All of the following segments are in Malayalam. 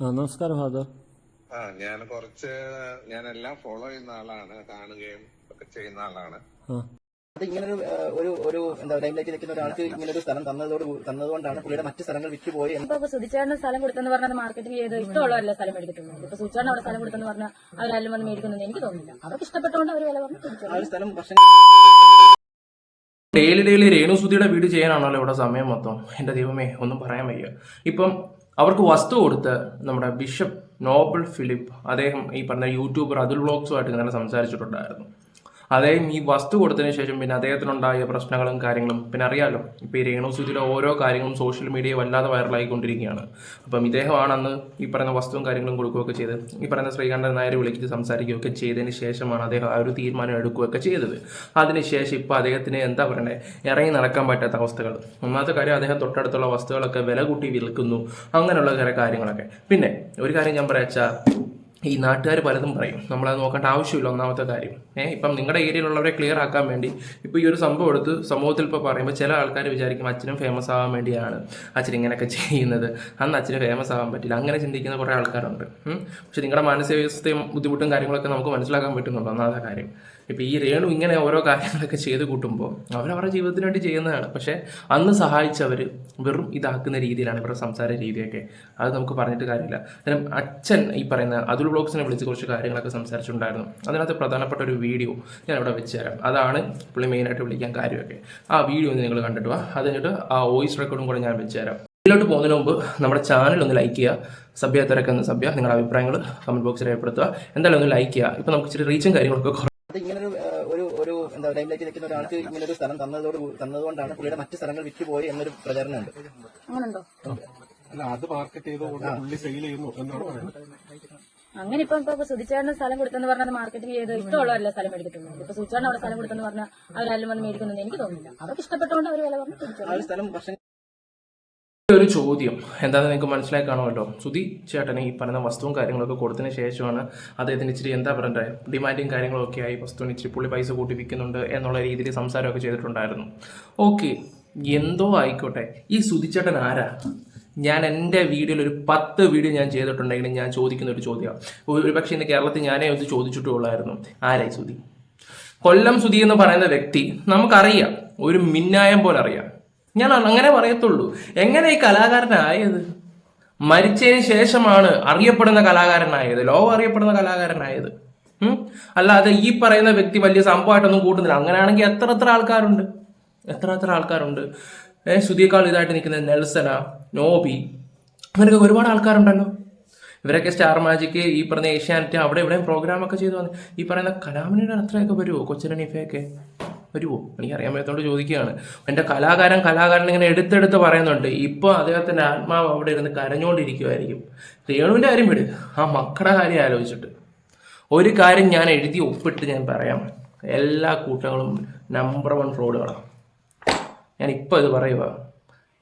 ആ നമസ്കാരം ഫാദർ. ആ ഞാൻ കുറച്ച് ഞാനെല്ലാം ഫോളോ ചെയ്യുന്ന ആളാണ് കാണുകയും ഒക്കെ ചെയ്യുന്ന ആളാണ്. അത് ഇങ്ങനൊരു ഒരു ഒരു എന്താ ലൈമിലേക്ക് നിൽക്കുന്ന ഒരാൾക്ക് ഒരു സ്ഥലം തന്നതോട് തന്നതുകൊണ്ടാണ് പുള്ളിയുടെ മറ്റ് സ്ഥലങ്ങൾ വിറ്റ് പോയി ഇപ്പൊ സുധിച്ചാറിന് സ്ഥലം കൊടുത്തെന്ന് പറഞ്ഞാൽ മാർക്കറ്റിംഗ് ചെയ്ത് ഇഷ്ടമുള്ളവരല്ല സ്ഥലം മേടിക്കുന്നത് ഇപ്പൊ സുധിച്ചാറിന് അവിടെ സ്ഥലം കൊടുത്തെന്ന് പറഞ്ഞാൽ അവരാരും വന്ന് മേടിക്കുന്നത് എനിക്ക് തോന്നുന്നില്ല. അവർക്ക് ഇഷ്ടപ്പെട്ടുകൊണ്ട് അവർ വില പറഞ്ഞു ആ ഒരു സ്ഥലം വർഷം ഡെയിലി ഡെയിലി രേണുസുതിയുടെ വീട് ചെയ്യാനാണല്ലോ ഇവിടെ സമയം മൊത്തം. എന്റെ ദൈവമേ ഒന്നും പറയാൻ വയ്യ. ഇപ്പം അവർക്ക് വസ്തു കൊടുത്ത് നമ്മുടെ ബിഷപ്പ് നോബൽ ഫിലിപ്പ് അദ്ദേഹം ഈ പറഞ്ഞ യൂട്യൂബർ അതുൽ വ്ളോഗ്സുമായിട്ട് ഇങ്ങനെ സംസാരിച്ചിട്ടുണ്ടായിരുന്നു. അദ്ദേഹം ഈ വസ്തു കൊടുത്തതിന് ശേഷം പിന്നെ അദ്ദേഹത്തിനുണ്ടായ പ്രശ്നങ്ങളും കാര്യങ്ങളും പിന്നെ അറിയാമല്ലോ ഇപ്പോൾ ഈ രേണു സുധിയുടെ ഓരോ കാര്യങ്ങളും സോഷ്യൽ മീഡിയ വല്ലാതെ വൈറലായിക്കൊണ്ടിരിക്കുകയാണ് അപ്പം ഇദ്ദേഹമാണ് അന്ന് ഈ പറയുന്ന വസ്തുവും കാര്യങ്ങളും കൊടുക്കുകയൊക്കെ ചെയ്ത് ഈ പറയുന്ന ശ്രീകണ്ഠൻ നായർ വിളിച്ചിട്ട് സംസാരിക്കുകയൊക്കെ ചെയ്തതിന് ശേഷമാണ് അദ്ദേഹം ആ ഒരു തീരുമാനം എടുക്കുകയൊക്കെ ചെയ്തത്. അതിനുശേഷം ഇപ്പോൾ അദ്ദേഹത്തിന് എന്താ പറയണ്ടേ? ഇറങ്ങി നടക്കാൻ പറ്റാത്ത അവസ്ഥകൾ. ഒന്നാമത്തെ കാര്യം അദ്ദേഹം തൊട്ടടുത്തുള്ള വസ്തുക്കളൊക്കെ വില കൂട്ടി വിൽക്കുന്നു. അങ്ങനെയുള്ള കാര്യങ്ങളൊക്കെ. പിന്നെ ഒരു കാര്യം ഞാൻ പറയാച്ചാ ഈ നാട്ടുകാർ പലതും പറയും. നമ്മളത് നോക്കേണ്ട ആവശ്യമില്ല ഒന്നാമത്തെ കാര്യം. ഏഹ് ഇപ്പം നിങ്ങളുടെ ഏരിയയിലുള്ളവരെ ക്ലിയർ ആക്കാൻ വേണ്ടി ഇപ്പോൾ ഈ ഒരു സംഭവം എടുത്ത് സമൂഹത്തിൽ ഇപ്പോൾ പറയുമ്പോൾ ചില ആൾക്കാർ വിചാരിക്കും അച്ഛനും ഫേമസ് ആവാൻ വേണ്ടിയാണ് അച്ഛൻ ഇങ്ങനെയൊക്കെ ചെയ്യുന്നത്. അന്ന് അച്ഛന് ഫേമസ് ആവാൻ പറ്റില്ല. അങ്ങനെ ചിന്തിക്കുന്ന കുറേ ആൾക്കാരുണ്ട്. പക്ഷെ നിങ്ങളുടെ മാനസികാവസ്ഥയും ബുദ്ധിമുട്ടും കാര്യങ്ങളൊക്കെ നമുക്ക് മനസ്സിലാക്കാൻ പറ്റുന്നുണ്ട് ഒന്നാമത്തെ കാര്യം. ഇപ്പോൾ ഈ രേണു ഇങ്ങനെ ഓരോ കാര്യങ്ങളൊക്കെ ചെയ്ത് കൂട്ടുമ്പോൾ അവരവരുടെ ജീവിതത്തിന് വേണ്ടി ചെയ്യുന്നതാണ്. പക്ഷേ അന്ന് സഹായിച്ചവർ വെറും ഇതാക്കുന്ന രീതിയിലാണ് ഇവരുടെ സംസാര രീതിയൊക്കെ. അത് നമുക്ക് പറഞ്ഞിട്ട് കാര്യമില്ല. അന്നേരം അച്ഛൻ ഈ പറയുന്ന അതുൽ ബ്ലോഗ്സിനെ വിളിച്ച് കുറച്ച് കാര്യങ്ങളൊക്കെ സംസാരിച്ചിട്ടുണ്ടായിരുന്നു. അതിനകത്ത് പ്രധാനപ്പെട്ട ഒരു വീഡിയോ ഞാൻ അവിടെ വെച്ച് തരാം അതാണ് പുള്ളി മെയിനായിട്ട് വിളിക്കാൻ കാര്യമൊക്കെ. ആ വീഡിയോ ഒന്ന് നിങ്ങൾ കണ്ടിട്ട് വാ. അത് കഴിഞ്ഞിട്ട് ആ വോയിസ് റെക്കോർഡും കൂടെ ഞാൻ വെച്ച് തരാം ഇതിലോട്ട് പോകുന്നതിന് മുമ്പ് നമ്മുടെ ചാനൽ ഒന്ന് ലൈക്ക് ചെയ്യുക. സഭ്യ തിരക്കുന്ന സഭ്യ നിങ്ങളുടെ അഭിപ്രായങ്ങൾ കമന്റ് ബോക്സിൽ രേഖപ്പെടുത്തുക. എന്തായാലും ഒന്ന് ലൈക്ക് ചെയ്യുക. ഇപ്പം നമുക്ക് ഇച്ചിരി റീച്ചും കാര്യങ്ങളൊക്കെ അത് ഇങ്ങനൊരു ഒരു ഒരു എന്താ ലൈമിലേക്ക് നിൽക്കുന്ന ഒരാൾക്ക് ഇങ്ങനൊരു സ്ഥലം തന്നതോട് തന്നതുകൊണ്ടാണ് പുള്ളിയുടെ മറ്റു സ്ഥലങ്ങൾ വിറ്റുപോയി എന്നൊരു പ്രചരണം ഉണ്ട് അല്ല അത് മാർക്കറ്റ് ചെയ്തുകൊണ്ട് പുള്ളി സെയിൽ ചെയ്യുന്നു? എന്നാണ് പറയുന്നത് അങ്ങനെ ഇപ്പൊ ഇപ്പൊ സുധിച്ചേട്ടന് സ്ഥലം കൊടുത്തെന്ന് പറഞ്ഞാൽ മാർക്കറ്റിംഗ് ചെയ്ത് ഇഷ്ടമുള്ളവരല്ല സ്ഥലം മേടിക്കത്തുള്ളൂ. ഇപ്പൊ സുധിച്ചേട്ടൻ അവിടെ സ്ഥലം കൊടുത്തെന്ന് പറഞ്ഞാൽ അവരാരും വന്ന് മേടിക്കുന്നു എനിക്ക് തോന്നുന്നില്ല. അവർക്ക് ഇഷ്ടപ്പെട്ടുകൊണ്ട് അവർ വില പറഞ്ഞു സ്ഥലം ഒരു ചോദ്യം. എന്താണെന്ന് നിങ്ങൾക്ക് മനസ്സിലായി കാണുമല്ലോ. സുധി ചേട്ടന് ഈ പറയുന്ന വസ്തുവും കാര്യങ്ങളൊക്കെ കൊടുത്തതിന് ശേഷമാണ് അദ്ദേഹത്തിന് ഇച്ചിരി എന്താ പറയണ്ടേ? ഡിമാൻഡും കാര്യങ്ങളൊക്കെ ആയി വസ്തുവിന് ഇച്ചിരി പുള്ളി പൈസ കൂട്ടി വിൽക്കുന്നുണ്ട് എന്നുള്ള രീതിയിൽ സംസാരമൊക്കെ ചെയ്തിട്ടുണ്ടായിരുന്നു. ഓക്കെ എന്തോ ആയിക്കോട്ടെ. ഈ സുധിച്ചേട്ടൻ ആരാ? ഞാൻ എന്റെ വീഡിയോയിൽ ഒരു പത്ത് വീഡിയോ ഞാൻ ചെയ്തിട്ടുണ്ടെങ്കിലും ഞാൻ ചോദിക്കുന്ന ഒരു ചോദ്യമാണ് ഒരു പക്ഷേ ഇന്ന് കേരളത്തിൽ ഞാനേ ഒന്ന് ചോദിച്ചിട്ടുള്ളായിരുന്നു ആരായി സുധി? കൊല്ലം സുധി എന്ന് പറയുന്ന വ്യക്തി നമുക്കറിയാം. ഒരു മിന്നായം പോലെ അറിയാം. ഞാൻ അങ്ങനെ പറയത്തുള്ളൂ. എങ്ങനെ ഈ കലാകാരനായത്? മരിച്ചതിന് ശേഷമാണ് അറിയപ്പെടുന്ന കലാകാരനായത് ലോകം അറിയപ്പെടുന്ന കലാകാരനായത്? അല്ലാതെ ഈ പറയുന്ന വ്യക്തി വലിയ സംഭവമായിട്ടൊന്നും കൂട്ടുന്നില്ല. അങ്ങനെയാണെങ്കിൽ എത്ര എത്ര ആൾക്കാരുണ്ട്? എത്ര എത്ര ആൾക്കാരുണ്ട്? ഏഹ് ശ്രുതിയേക്കാൾ ഇതായിട്ട് നിൽക്കുന്ന നെൽസന നോബി. അങ്ങനെയൊക്കെ ഒരുപാട് ആൾക്കാരുണ്ടല്ലോ. ഇവരൊക്കെ സ്റ്റാർ മാജിക്ക് ഈ പറഞ്ഞ ഏഷ്യാനെറ്റ് അവിടെ ഇവിടെയും പ്രോഗ്രാം ഒക്കെ ചെയ്തു വന്ന്. ഈ പറയുന്ന കലാമണിയുടെ അത്രയൊക്കെ വരുമോ കൊച്ചിനിഫയൊക്കെ വരുമോ എനിക്ക് അറിയാൻ പറ്റാത്തോണ്ട് ചോദിക്കുകയാണ്. എന്റെ കലാകാരൻ കലാകാരൻ ഇങ്ങനെ എടുത്തെടുത്ത് പറയുന്നുണ്ട് ഇപ്പോൾ അദ്ദേഹത്തിന്റെ ആത്മാവ് അവിടെ ഇരുന്ന് കരഞ്ഞുകൊണ്ടിരിക്കുമായിരിക്കും രേണുവിന്റെ കാര്യം വിട്. ആ മക്കളുടെ കാര്യം ആലോചിച്ചിട്ട്. ഒരു കാര്യം ഞാൻ എഴുതി ഒപ്പിട്ട് ഞാൻ പറയാം. എല്ലാ കൂട്ടങ്ങളും നമ്പർ വൺ ഫ്രോഡുകളാണ് ഞാൻ ഇപ്പം ഇത് പറയുക.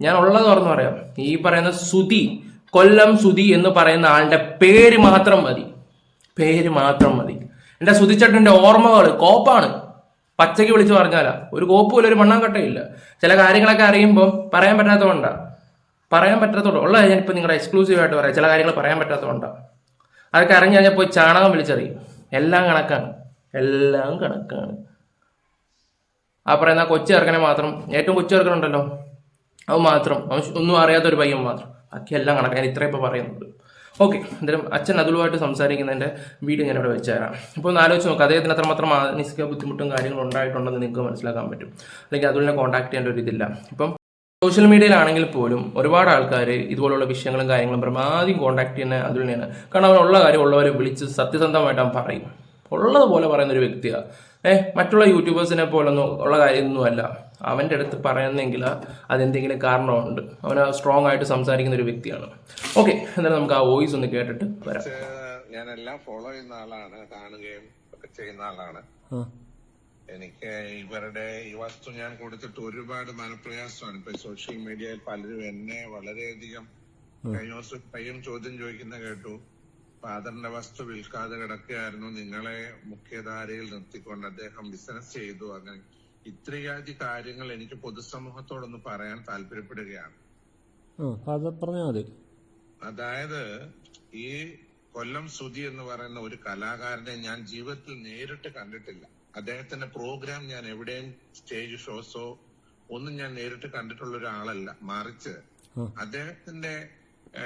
ഞാൻ ഉള്ളത് തുറന്നു പറയാം. ഈ പറയുന്ന സുതി കൊല്ലം സുതി എന്ന് പറയുന്ന ആളുടെ പേര് മാത്രം മതി. പേര് മാത്രം മതി. എന്റെ സുതിച്ചേട്ടന്റെ ഓർമ്മകൾ കോപ്പാണ്. പച്ചയ്ക്ക് വിളിച്ചു പറഞ്ഞാലാ. ഒരു കോപ്പുമില്ല ഒരു മണ്ണാങ്കട്ടയില്ല ചില കാര്യങ്ങളൊക്കെ അറിയുമ്പോൾ പറയാൻ പറ്റാത്തതുകൊണ്ടാണ് പറയാൻ പറ്റാത്തതുകൊണ്ട്. ഉള്ള ഇപ്പം നിങ്ങളുടെ എക്സ്ക്ലൂസീവ് ആയിട്ട് പറയാം. ചില കാര്യങ്ങൾ പറയാൻ പറ്റാത്തതുകൊണ്ടാണ് അതൊക്കെ അറിഞ്ഞു കഴിഞ്ഞാൽ പോയി ചാണകം വിളിച്ചറിയും. എല്ലാം കണക്കാണ്. എല്ലാം കണക്കാണ്. ആ പറയുന്ന കൊച്ചു ചെറുക്കനെ മാത്രം. ഏറ്റവും കൊച്ചു ചെറുക്കനുണ്ടല്ലോ. അത് മാത്രം. അവൻ ഒന്നും അറിയാത്ത ഒരു പയ്യൻ മാത്രം. ബാക്കി എല്ലാം കണക്കാണ് ഇത്രയും ഇപ്പോൾ പറയുന്നുണ്ട് ഓക്കെ എന്തായാലും അച്ഛൻ അതുമായിട്ട് സംസാരിക്കുന്നതിന്റെ വീഡിയോ ഞാൻ ഇവിടെ വെച്ചുതരാം. ഇപ്പോൾ ഒന്ന് ആലോചിച്ച് നോക്കുക അദ്ദേഹത്തിന് അത്രമാത്രം മാനസിക ബുദ്ധിമുട്ടും കാര്യങ്ങളും ഉണ്ടായിട്ടുണ്ടെന്ന് നിങ്ങൾക്ക് മനസ്സിലാക്കാൻ പറ്റും. അല്ലെങ്കിൽ അതുപോലെ കോൺടാക്ട് ചെയ്യേണ്ട ഒരു ഇതില്ല. ഇപ്പം സോഷ്യൽ മീഡിയയിലാണെങ്കിൽ പോലും ഒരുപാട് ആൾക്കാർ ഇതുപോലുള്ള വിഷയങ്ങളും കാര്യങ്ങളും പറയുമ്പോൾ കോൺടാക്ട് ചെയ്യുന്ന അതുതന്നെയാണ് കാരണം അവനുള്ള കാര്യം ഉള്ളവരെ വിളിച്ച് സത്യസന്ധമായിട്ട് അവൻ പറയും. ഉള്ളതുപോലെ പറയുന്ന ഒരു വ്യക്തിയാണ്. ഏഹ് മറ്റുള്ള യൂട്യൂബേഴ്സിനെ പോലൊന്നും ഉള്ള കാര്യമൊന്നുമല്ല. അവന്റെ അടുത്ത് പറയുന്നെങ്കിൽ അതെന്തെങ്കിലും കാരണമുണ്ട്. അവൻ സ്ട്രോങ് ആയിട്ട് സംസാരിക്കുന്ന ഒരു വ്യക്തിയാണ്. ഓക്കെ എന്നാലും നമുക്ക് ആ വോയിസ് ഒന്ന് കേട്ടിട്ട് വരാം. ഞാനെല്ലാം ഞാൻ എല്ലാം ഫോളോ ചെയ്യുന്ന ആളാണ് കാണുകയും ഒക്കെ ചെയ്യുന്ന ആളാണ്. എനിക്ക് ഇവരുടെ ഈ വസ്തു ഞാൻ കൊടുത്തിട്ട് ഒരുപാട് മനപ്രയാസമാണ്. ഇപ്പൊ സോഷ്യൽ മീഡിയയിൽ പലരും എന്നെ വളരെയധികം കഴിഞ്ഞ ദിവസം പയ്യൻ ചോദ്യം ചോദിക്കുന്ന കേട്ടു. ഫാദറിന്റെ വസ്തു വിൽക്കാതെ കിടക്കുകയായിരുന്നു. നിങ്ങളെ മുഖ്യധാരയിൽ നിർത്തിക്കൊണ്ട് അദ്ദേഹം ബിസിനസ് ചെയ്തു. അങ്ങനെ ഇത്രയാദി കാര്യങ്ങൾ എനിക്ക് പൊതുസമൂഹത്തോടൊന്ന് പറയാൻ താല്പര്യപ്പെടുകയാണ്. പറഞ്ഞാൽ മതി. അതായത് ഈ കൊല്ലം സുധി എന്ന് പറയുന്ന ഒരു കലാകാരനെ ഞാൻ ജീവിതത്തിൽ നേരിട്ട് കണ്ടിട്ടില്ല. അദ്ദേഹത്തിന്റെ പ്രോഗ്രാം ഞാൻ എവിടെയും സ്റ്റേജ് ഷോസോ ഒന്നും ഞാൻ നേരിട്ട് കണ്ടിട്ടുള്ള ഒരാളല്ല. മറിച്ച് അദ്ദേഹത്തിന്റെ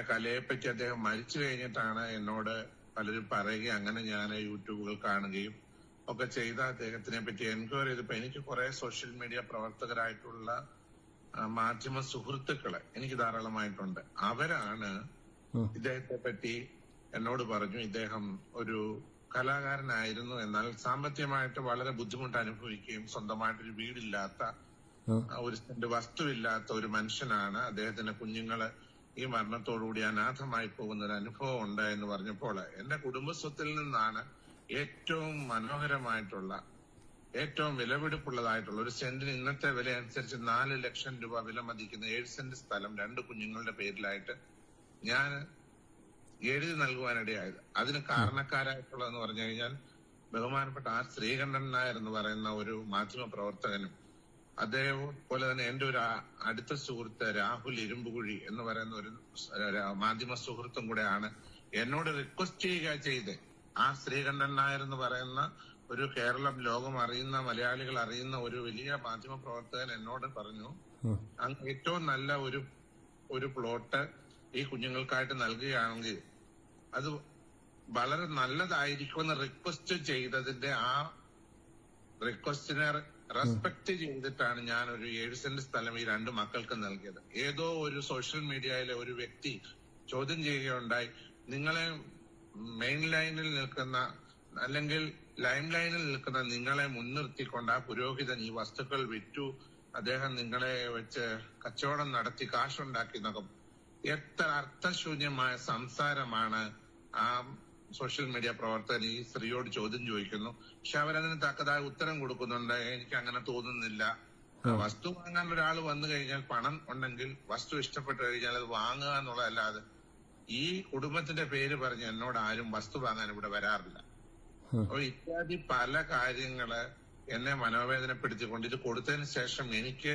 കലയെപ്പറ്റി അദ്ദേഹം മരിച്ചു കഴിഞ്ഞിട്ടാണ് എന്നോട് പലരും പറയുകയും അങ്ങനെ ഞാൻ യൂട്യൂബുകൾ കാണുകയും ഒക്കെ ചെയ്ത അദ്ദേഹത്തിനെ പറ്റി എൻക്വയറി ചെയ്തപ്പോ എനിക്ക് കുറെ സോഷ്യൽ മീഡിയ പ്രവർത്തകരായിട്ടുള്ള മാധ്യമ സുഹൃത്തുക്കൾ എനിക്ക് ധാരാളമായിട്ടുണ്ട്. അവരാണ് ഇദ്ദേഹത്തെ പറ്റി എന്നോട് പറഞ്ഞു ഇദ്ദേഹം ഒരു കലാകാരനായിരുന്നു എന്നാൽ സാമ്പത്തികമായിട്ട് വളരെ ബുദ്ധിമുട്ട് അനുഭവിക്കുകയും സ്വന്തമായിട്ടൊരു വീടില്ലാത്ത ഒരു വസ്തുവില്ലാത്ത ഒരു മനുഷ്യനാണ്. അദ്ദേഹത്തിന്റെ കുഞ്ഞുങ്ങൾ ഈ മരണത്തോടുകൂടി അനാഥമായി പോകുന്ന ഒരു അനുഭവം ഉണ്ട് എന്ന് പറഞ്ഞപ്പോൾ എന്റെ കുടുംബസ്വത്തിൽ നിന്നാണ് ഏറ്റവും മനോഹരമായിട്ടുള്ള ഏറ്റവും വിലപിടിപ്പുള്ളതായിട്ടുള്ള ഒരു സെന്റിന് ഇന്നത്തെ വില അനുസരിച്ച് നാല് ലക്ഷം രൂപ വില മതിക്കുന്ന ഏഴ് സെന്റ് സ്ഥലം രണ്ട് കുഞ്ഞുങ്ങളുടെ പേരിലായിട്ട് ഞാൻ എഴുതി നൽകുവാനിടയായത്. അതിന് കാരണക്കാരായിട്ടുള്ളതെന്ന് പറഞ്ഞു കഴിഞ്ഞാൽ ബഹുമാനപ്പെട്ട ആർ ശ്രീകണ്ഠൻ നായർ എന്ന് പറയുന്ന ഒരു മാധ്യമ പ്രവർത്തകനും അദ്ദേഹം പോലെ തന്നെ എന്റെ ഒരു അടുത്ത സുഹൃത്ത് രാഹുൽ ഇരുമ്പുകുഴി എന്ന് പറയുന്ന ഒരു മാധ്യമ സുഹൃത്തും കൂടെയാണ് എന്നോട് റിക്വസ്റ്റ് ചെയ്യുക ചെയ്ത്. ആ ശ്രീകണ്ഠൻ നായർ എന്ന് പറയുന്ന ഒരു കേരളം ലോകം അറിയുന്ന മലയാളികൾ അറിയുന്ന ഒരു വലിയ മാധ്യമ പ്രവർത്തകൻ എന്നോട് പറഞ്ഞു അങ്ങ് ഏറ്റവും നല്ല ഒരു ഒരു പ്ലോട്ട് ഈ കുഞ്ഞുങ്ങൾക്കായിട്ട് നൽകുകയാണെങ്കിൽ അത് വളരെ നല്ലതായിരിക്കുമെന്ന് റിക്വസ്റ്റ് ചെയ്തതിന്റെ ആ റിക്വസ്റ്റിനെ റെസ്പെക്ട് ചെയ്തിട്ടാണ് ഞാൻ ഒരു ഏഴ് സെന്റ് സ്ഥലം ഈ രണ്ട് മക്കൾക്ക് നൽകിയത്. ഏതോ ഒരു സോഷ്യൽ മീഡിയയിലെ ഒരു വ്യക്തി ചോദ്യം ചെയ്യുകയുണ്ടായി നിങ്ങളെ മെയിൻ ലൈനിൽ നിൽക്കുന്ന അല്ലെങ്കിൽ ലൈം ലൈനിൽ നിൽക്കുന്ന നിങ്ങളെ മുൻനിർത്തിക്കൊണ്ട് ആ പുരോഹിതൻ ഈ വസ്തുക്കൾ വിറ്റു അദ്ദേഹം നിങ്ങളെ വെച്ച് കച്ചവടം നടത്തി കാശുണ്ടാക്കി എന്നൊക്കെ. എത്ര അർത്ഥശൂന്യമായ സംസാരമാണ് ആ സോഷ്യൽ മീഡിയ പ്രവർത്തകൻ ഈ സ്ത്രീയോട് ചോദ്യം ചോദിക്കുന്നു. പക്ഷെ അവരതിന് തക്കതായ ഉത്തരം കൊടുക്കുന്നുണ്ട്. എനിക്ക് അങ്ങനെ തോന്നുന്നില്ല. വസ്തു വാങ്ങാൻ ഒരാൾ വന്നു കഴിഞ്ഞാൽ പണം ഉണ്ടെങ്കിൽ വസ്തു ഇഷ്ടപ്പെട്ടു കഴിഞ്ഞാൽ അത് വാങ്ങുക എന്നുള്ളതല്ലാതെ ഈ കുടുംബത്തിന്റെ പേര് പറഞ്ഞ് എന്നോട് ആരും വസ്തു വാങ്ങാൻ ഇവിടെ വരാറില്ല. അപ്പൊ ഇത്യാദി പല കാര്യങ്ങൾ എന്നെ മനോവേദനപ്പെടുത്തിക്കൊണ്ട് ഇത് കൊടുത്തതിന് ശേഷം എനിക്ക്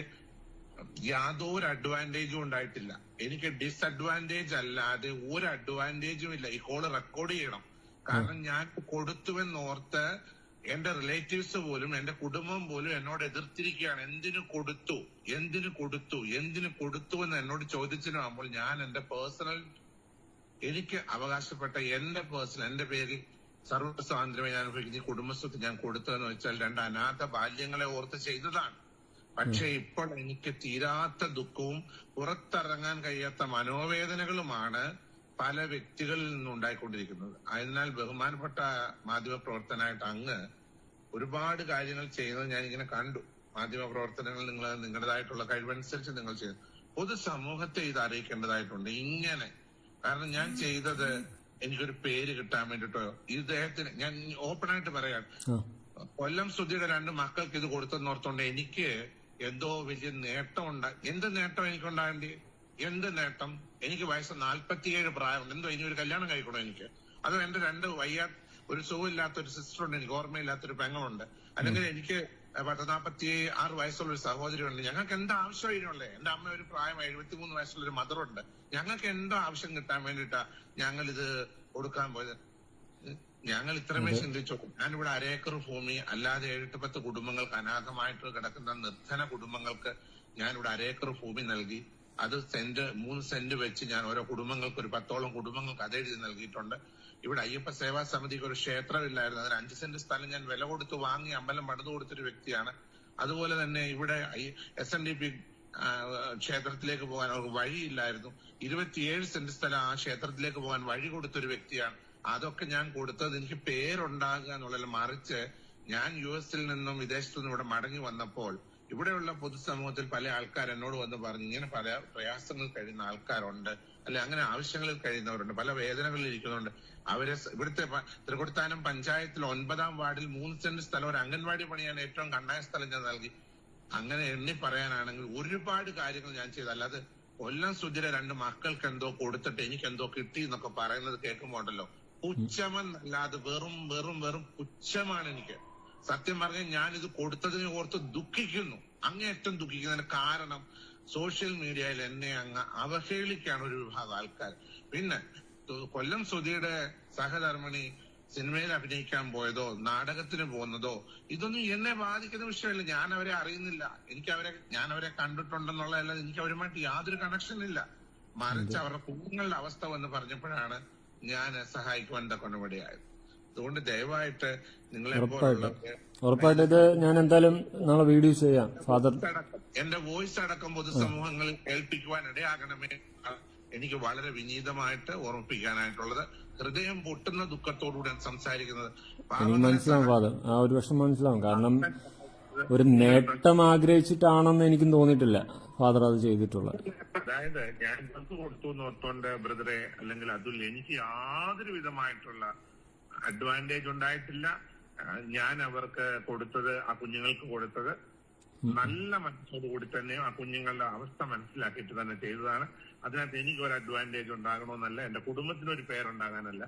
യാതൊരു അഡ്വാന്റേജും ഉണ്ടായിട്ടില്ല. എനിക്ക് ഡിസഡ്വാന്റേജ് അല്ലാതെ ഒരു അഡ്വാന്റേജും ഇല്ല. ഈ കോൾ റെക്കോർഡ് ചെയ്യണം. കാരണം ഞാൻ കൊടുത്തുവെന്ന് ഓർത്ത് എന്റെ റിലേറ്റീവ്സ് പോലും എന്റെ കുടുംബം പോലും എന്നോട് എതിർത്തിരിക്കുകയാണ്. എന്തിനു കൊടുത്തു? എന്തിനു കൊടുത്തു? എന്തിനു കൊടുത്തു എന്ന് എന്നോട് ചോദിച്ചിട്ടാകുമ്പോൾ ഞാൻ എന്റെ പേഴ്സണൽ എനിക്ക് അവകാശപ്പെട്ട എന്റെ പേഴ്സണൽ എന്റെ പേരിൽ സർവ സ്വാതന്ത്ര്യം ഞാൻ കുടുംബസ്വത്ത് ഞാൻ കൊടുത്തതെന്ന് വെച്ചാൽ രണ്ട് അനാഥ ബാല്യങ്ങളെ ഓർത്ത് ചെയ്തതാണ്. പക്ഷെ ഇപ്പോൾ എനിക്ക് തീരാത്ത ദുഃഖവും പുറത്തിറങ്ങാൻ കഴിയാത്ത മനോവേദനകളുമാണ് പല വ്യക്തികളിൽ നിന്നും ഉണ്ടായിക്കൊണ്ടിരിക്കുന്നത് അതിനാൽ ബഹുമാനപ്പെട്ട മാധ്യമ പ്രവർത്തനായിട്ട് അങ്ങ് ഒരുപാട് കാര്യങ്ങൾ ചെയ്യുന്നത് ഞാൻ ഇങ്ങനെ കണ്ടു. മാധ്യമ പ്രവർത്തനങ്ങൾ നിങ്ങൾ നിങ്ങളുടേതായിട്ടുള്ള കഴിവനുസരിച്ച് നിങ്ങൾ ചെയ്യുന്നു പൊതുസമൂഹത്തെ ഇത് അറിയിക്കേണ്ടതായിട്ടുണ്ട്. ഇങ്ങനെ. കാരണം ഞാൻ ചെയ്തത് എനിക്കൊരു പേര് കിട്ടാൻ വേണ്ടിട്ടോ ഇദ്ദേഹത്തിന് ഞാൻ ഓപ്പൺ ആയിട്ട് പറയാം. കൊല്ലം സുധിയുടെ രണ്ട് മക്കൾക്ക് ഇത് കൊടുത്തെന്നോർത്തോണ്ട് എനിക്ക് എന്തോ വലിയ നേട്ടം ഉണ്ടായി എന്ത് നേട്ടം എനിക്കുണ്ടാകേണ്ടി എന്ത് നേട്ടം? എനിക്ക് വയസ്സ് നാല്പത്തിയേഴ് പ്രായമുണ്ട്. എന്തോ ഇനി ഒരു കല്യാണം കഴിക്കണോ എനിക്ക്? അതോ എന്റെ രണ്ട് വയ്യാ ഒരു സുഖമില്ലാത്ത ഒരു സിസ്റ്റർ ഉണ്ട് എനിക്ക് ഓർമ്മയില്ലാത്ത ഒരു പെങ്ങളുണ്ട്. അല്ലെങ്കിൽ എനിക്ക് പത്ത് നാൽപ്പത്തി ആറ് വയസ്സുള്ള ഒരു സഹോദരി ഉണ്ട് ഞങ്ങൾക്ക് എന്താ ആവശ്യം ഇതിനുള്ളത് എന്റെ അമ്മ ഒരു പ്രായം എഴുപത്തി മൂന്ന് വയസ്സുള്ള ഒരു മദറുണ്ട് ഞങ്ങൾക്ക് എന്താ ആവശ്യം കിട്ടാൻ വേണ്ടിയിട്ടാ ഞങ്ങൾ ഇത് കൊടുക്കാൻ പോയത്? ഞങ്ങൾ ഇത്രമേ ഇവിടെ ഞാനിവിടെ അരേക്കർ ഭൂമി അല്ലാതെ ഏഴെട്ട് പത്ത് കുടുംബങ്ങൾക്ക് അനാഥമായിട്ട് കിടക്കുന്ന നിർധന കുടുംബങ്ങൾക്ക് ഞാനിവിടെ അരേക്കർ ഭൂമി നൽകി. അത് സെന്റ് മൂന്ന് സെന്റ് വെച്ച് ഞാൻ ഓരോ കുടുംബങ്ങൾക്ക് ഒരു പത്തോളം കുടുംബങ്ങൾക്ക് അതെഴുതി നൽകിയിട്ടുണ്ട്. ഇവിടെ അയ്യപ്പ സേവാ സമിതിക്ക് ഒരു ക്ഷേത്രമില്ലായിരുന്നു അതിന് അഞ്ച് സെന്റ് സ്ഥലം ഞാൻ വില കൊടുത്ത് വാങ്ങി അമ്പലം പണിതു കൊടുത്തൊരു വ്യക്തിയാണ്. അതുപോലെ തന്നെ ഇവിടെ എസ് എൻ ഡി പി ക്ഷേത്രത്തിലേക്ക് പോകാൻ അവർക്ക് വഴിയില്ലായിരുന്നു. ഇരുപത്തിയേഴ് സെന്റ് സ്ഥലം ആ ക്ഷേത്രത്തിലേക്ക് പോകാൻ വഴി കൊടുത്തൊരു വ്യക്തിയാണ്. അതൊക്കെ ഞാൻ കൊടുത്തത് എനിക്ക് പേരുണ്ടാകുക എന്നുള്ളത് മറിച്ച് ഞാൻ യു എസിൽ നിന്നും വിദേശത്തു നിന്നും ഇവിടെ മടങ്ങി വന്നപ്പോൾ ഇവിടെയുള്ള പൊതുസമൂഹത്തിൽ പല ആൾക്കാർ എന്നോട് വന്ന് പറഞ്ഞു ഇങ്ങനെ പല പ്രയാസങ്ങൾ കഴിയുന്ന ആൾക്കാരുണ്ട് അല്ലെ അങ്ങനെ ആവശ്യങ്ങളിൽ കഴിയുന്നവരുണ്ട് പല വേദനകളിൽ ഇരിക്കുന്നുണ്ട് അവരെ ഇവിടുത്തെ തൃക്കൊടുത്താനം പഞ്ചായത്തിൽ ഒൻപതാം വാർഡിൽ മൂന്ന് സെന്റ് സ്ഥലം ഒരു അംഗൻവാടി പണിയാണ് ഏറ്റവും കണ്ടായ സ്ഥലം ഞാൻ നൽകി. അങ്ങനെ എണ്ണി പറയാനാണെങ്കിൽ ഒരുപാട് കാര്യങ്ങൾ ഞാൻ ചെയ്തു. അല്ലാതെ കൊല്ലം സുധിര രണ്ട് മക്കൾക്ക് എന്തോ കൊടുത്തിട്ട് എനിക്ക് എന്തോ കിട്ടി എന്നൊക്കെ പറയുന്നത് കേൾക്കുമ്പോ ഉണ്ടല്ലോ. പുച്ഛമെന്നല്ലാതെ വെറും വെറും വെറും പുച്ഛമാണ് എനിക്ക്. സത്യം പറഞ്ഞാൽ ഞാൻ ഇത് കൊടുത്തതിനെ ഓർത്ത് ദുഃഖിക്കുന്നു. അങ്ങേയറ്റം ദുഃഖിക്കുന്നതിന് കാരണം സോഷ്യൽ മീഡിയയിൽ എന്നെ അങ്ങ് അവഹേളിക്കാണ് ഒരു വിഭാഗം ആൾക്കാർ. പിന്നെ കൊല്ലം സുധിയുടെ സഹധർമ്മിണി സിനിമയിൽ അഭിനയിക്കാൻ പോയതോ നാടകത്തിന് പോകുന്നതോ ഇതൊന്നും എന്നെ ബാധിക്കുന്ന വിഷയമല്ല. ഞാൻ അവരെ അറിയുന്നില്ല. എനിക്ക് അവരെ ഞാൻ അവരെ കണ്ടിട്ടുണ്ടെന്നുള്ളതല്ല എനിക്ക് അവരുമായിട്ട് യാതൊരു കണക്ഷനില്ല മറിച്ച് അവരുടെ കുഞ്ഞുങ്ങളുടെ അവസ്ഥ വന്ന് പറഞ്ഞപ്പോഴാണ് ഞാൻ സഹായിക്കുവാൻ കൊണ്ടുപടിയായത് അതുകൊണ്ട് ദയവായിട്ട് നിങ്ങളെ ഉറപ്പായിട്ട്. ഇത് ഞാൻ എന്തായാലും നാളെ വീഡിയോ ചെയ്യാം. ഫാദർ എന്റെ വോയിസ് അടക്കം പൊതുസമൂഹങ്ങളിൽ കേൾപ്പിക്കുവാൻ ഇടയാകണമേ എനിക്ക് വളരെ വിനീതമായിട്ട് ഓർമ്മിപ്പിക്കാനായിട്ടുള്ളത്. ഹൃദയം പൊട്ടുന്ന ദുഃഖത്തോടുകൂടി ഞാൻ സംസാരിക്കുന്നത്. എനിക്ക് മനസ്സിലാവും ഫാദർ ആ ഒരു വർഷം മനസ്സിലാവും. കാരണം ഒരു നേട്ടം ആഗ്രഹിച്ചിട്ടാണെന്ന് എനിക്കും തോന്നിയിട്ടില്ല. ഫാദർ അത് ചെയ്തിട്ടുള്ളത്. അതായത് ഞാൻ ഡ്രസ് കൊടുത്തു ഓർത്തോണ്ട് ബ്രദറെ അല്ലെങ്കിൽ അതുൽ എനിക്ക് യാതൊരു വിധമായിട്ടുള്ള അഡ്വാന്റേജ് ഉണ്ടായിട്ടില്ല. ഞാൻ അവർക്ക് കൊടുത്തത് ആ കുഞ്ഞുങ്ങൾക്ക് കൊടുത്തത് നല്ല മനസ്സോട് കൂടി തന്നെ ആ കുഞ്ഞുങ്ങളുടെ അവസ്ഥ മനസ്സിലാക്കിയിട്ട് തന്നെ ചെയ്തതാണ്. അതിനകത്ത് എനിക്ക് ഒരു അഡ്വാന്റേജ് ഉണ്ടാകണമെന്നല്ല എന്റെ കുടുംബത്തിന് ഒരു പേരുണ്ടാകാനല്ല.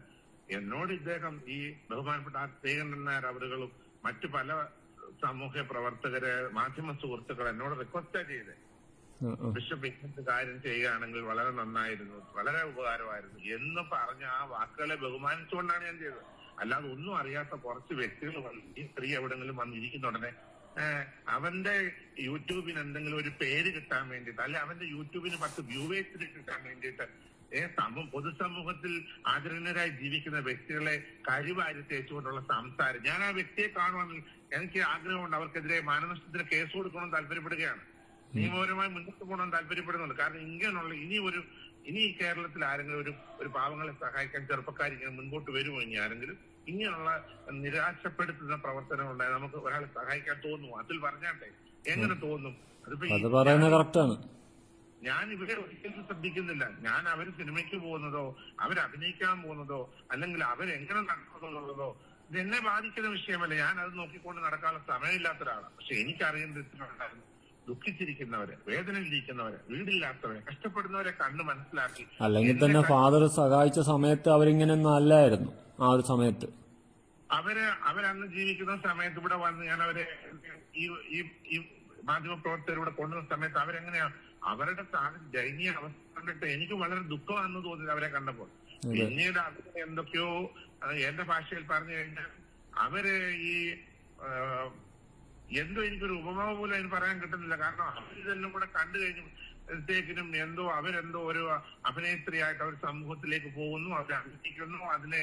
എന്നോട് ഇദ്ദേഹം ഈ ബഹുമാനപ്പെട്ട ആ ശ്രീകണ്ഠൻ നായർ അവരുകളും മറ്റു പല സാമൂഹ്യ പ്രവർത്തകര് മാധ്യമ സുഹൃത്തുക്കൾ എന്നോട് റിക്വസ്റ്റാ ചെയ്ത്. ബിഷപ്പ് ഇങ്ങനത്തെ കാര്യം ചെയ്യുകയാണെങ്കിൽ വളരെ നന്നായിരുന്നു വളരെ ഉപകാരമായിരുന്നു എന്ന് പറഞ്ഞ ആ വാക്കുകളെ ബഹുമാനിച്ചുകൊണ്ടാണ് ഞാൻ ചെയ്തത് അല്ലാതെ ഒന്നും അറിയാത്ത കുറച്ച് വ്യക്തികൾ വന്ന് ഈ സ്ത്രീ എവിടെങ്കിലും വന്നിരിക്കുന്ന ഉടനെ അവന്റെ യൂട്യൂബിന് എന്തെങ്കിലും ഒരു പേര് കിട്ടാൻ വേണ്ടിയിട്ട് അല്ലെ അവന്റെ യൂട്യൂബിന് പത്ത് വ്യൂവേഴ്സിന് കിട്ടാൻ വേണ്ടിയിട്ട് പൊതുസമൂഹത്തിൽ ആദരണീയരായി ജീവിക്കുന്ന വ്യക്തികളെ കരിവാരി തേച്ചുകൊണ്ടുള്ള സംസാരം. ഞാൻ ആ വ്യക്തിയെ കാണുവാൻ എനിക്ക് ആഗ്രഹമുണ്ട്. അവർക്കെതിരെ മാനനഷ്ടത്തിന് കേസ് കൊടുക്കണമെന്ന് താല്പര്യപ്പെടുകയാണ്. നിയമപരമായി മുന്നോട്ട് പോകണം താല്പര്യപ്പെടുന്നുണ്ട്. കാരണം ഇങ്ങനെയുള്ള ഇനി ഒരു ഇനി ഈ കേരളത്തിൽ ആരെങ്കിലും ഒരു ഒരു പാവങ്ങളെ സഹായിക്കാൻ ചെറുപ്പക്കാർ ഇങ്ങനെ മുൻപോട്ട് വരുമോ ഇനി ആരെങ്കിലും? ഇങ്ങനെയുള്ള നിരാശപ്പെടുത്തുന്ന പ്രവർത്തനം ഉണ്ടായി നമുക്ക് ഒരാളെ സഹായിക്കാൻ തോന്നുമോ? അതിൽ പറഞ്ഞാട്ടെ. എങ്ങനെ തോന്നും? അതിപ്പോ ഈ- അത് പറയുന്നത് കറക്റ്റാണ് ഞാൻ ഇവരെ ഒരിക്കലും ശ്രദ്ധിക്കുന്നില്ല. ഞാൻ അവർ സിനിമയ്ക്ക് പോകുന്നതോ അവർ അഭിനയിക്കാൻ പോകുന്നതോ അല്ലെങ്കിൽ അവരെങ്ങനെ നടക്കുന്നുള്ളതോ ഇത് എന്നെ ബാധിക്കുന്ന വിഷയമല്ല. ഞാൻ അത് നോക്കിക്കൊണ്ട് നടക്കാനുള്ള സമയമില്ലാത്ത ഒരാളാണ് പക്ഷെ എനിക്കറിയേണ്ട ഇത്രയുണ്ടായിരുന്നു ദുഃഖിച്ചിരിക്കുന്നവരെ വേദനയിലിരിക്കുന്നവരെ വീടില്ലാത്തവരെ കഷ്ടപ്പെടുന്നവരെ കണ്ട് മനസ്സിലാക്കി അല്ലെങ്കിൽ തന്നെ ഫാദർ സഹായിച്ച സമയത്ത് അവരിങ്ങനെ അല്ലായിരുന്നു ആ ഒരു സമയത്ത്. അവർ അവരന്ന് ജീവിക്കുന്ന സമയത്ത് ഇവിടെ വന്ന് ഞാൻ അവരെ ഈ മാധ്യമ പ്രവർത്തകർ ഇവിടെ കൊണ്ടുവന്ന സമയത്ത് അവരെങ്ങനെയാ അവരുടെ ദയനീയ അവസ്ഥ കണ്ടിട്ട് എനിക്ക് വളരെ ദുഃഖമാണെന്ന് തോന്നി അവരെ കണ്ടപ്പോൾ. പിന്നീട് അവരെ എന്തൊക്കെയോ എന്റെ ഭാഷയിൽ പറഞ്ഞു കഴിഞ്ഞാൽ അവർ ഈ എന്തോ എനിക്കൊരു ഉപമ പോലും അതിന് പറയാൻ കിട്ടുന്നില്ല. കാരണം അവരിതെല്ലാം കൂടെ കണ്ടു കഴിഞ്ഞപ്പോഴത്തേക്കിനും എന്തോ അവരെന്തോ ഒരു അഭിനേത്രിയായിട്ട് അവർ സമൂഹത്തിലേക്ക് പോകുന്നു അവർ അഭിനയിക്കുന്നു. അതിനെ